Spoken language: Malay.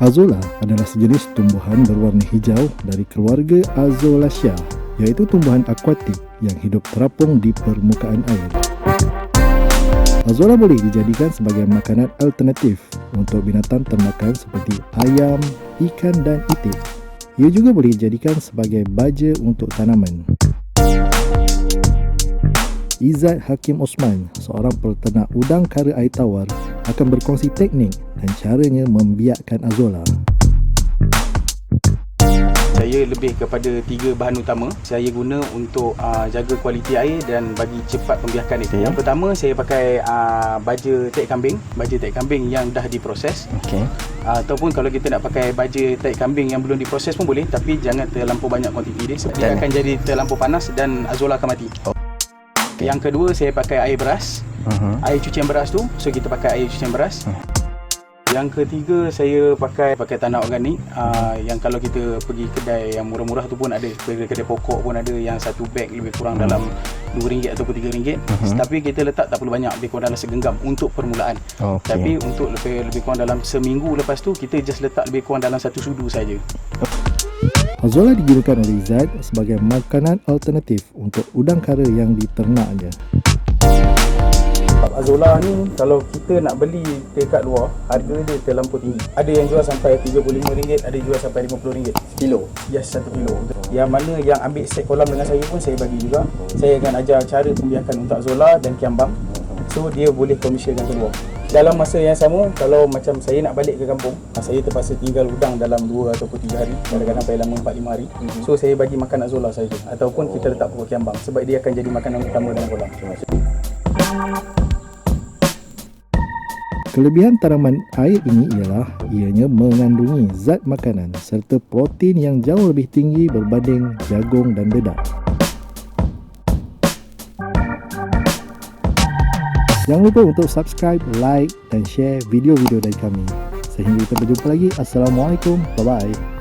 Azolla adalah sejenis tumbuhan berwarna hijau dari keluarga Azolaceae iaitu tumbuhan akuatik yang hidup terapung di permukaan air. Azolla boleh dijadikan sebagai makanan alternatif untuk binatang ternakan seperti ayam, ikan dan itik. Ia juga boleh dijadikan sebagai baja untuk tanaman. Izzat Hakim Osman, seorang peternak udang kara air tawar akan berkongsi teknik dan caranya membiakkan azolla. Saya lebih kepada tiga bahan utama saya guna untuk uh, jaga kualiti air dan bagi cepat pembiakan itu. Okay. Yang pertama saya pakai uh, baja tek kambing, baja tek kambing yang dah diproses. Okey. Uh, ataupun kalau kita nak pakai baja tek kambing yang belum diproses pun boleh tapi jangan terlampau banyak kuantiti dia sebab dia akan jadi terlampau panas dan azolla akan mati. Oh. Yang kedua saya pakai air beras. Uh-huh. Air cucian beras tu, so kita pakai air cucian beras. Hmm. Yang ketiga saya pakai pakai tanah organik uh, yang kalau kita pergi kedai yang murah-murah tu pun ada kedai-kedai pokok pun ada yang satu beg lebih kurang Hmm. dalam RM2 ataupun RM3 Mhm. tapi kita letak tak perlu banyak lebih kurang dalam segenggam untuk permulaan Okey. tapi untuk lebih lebih kurang dalam seminggu lepas tu kita just letak lebih kurang dalam satu sudu saja Azolla digunakan oleh Izzat sebagai makanan alternatif untuk udang kara yang diternaknya. Azolla ni kalau kita nak beli dekat luar harga dia terlampau tinggi ada yang jual sampai RM35 ada jual sampai RM50 kilo. Yes, satu kilo. Yang mana yang ambil set kolam dengan saya pun saya bagi juga. Saya akan ajar cara pembiakan untuk Azolla dan Kiambang. So dia boleh komersialkan keluar. Dalam masa yang sama, kalau macam saya nak balik ke kampung, ah, saya terpaksa tinggal udang dalam 2 ataupun 3 hari, kadang-kadang sampai lama 4-5 hari. So saya bagi makan Azolla saja ataupun kita letak pokok Kiambang sebab dia akan jadi makanan utama dalam kolam. Kelebihan tanaman air ini ialah ianya mengandungi zat makanan serta protein yang jauh lebih tinggi berbanding jagung dan dedak. Jangan lupa untuk subscribe, like dan share video-video dari kami. Sehingga kita berjumpa lagi. Assalamualaikum. Bye-bye.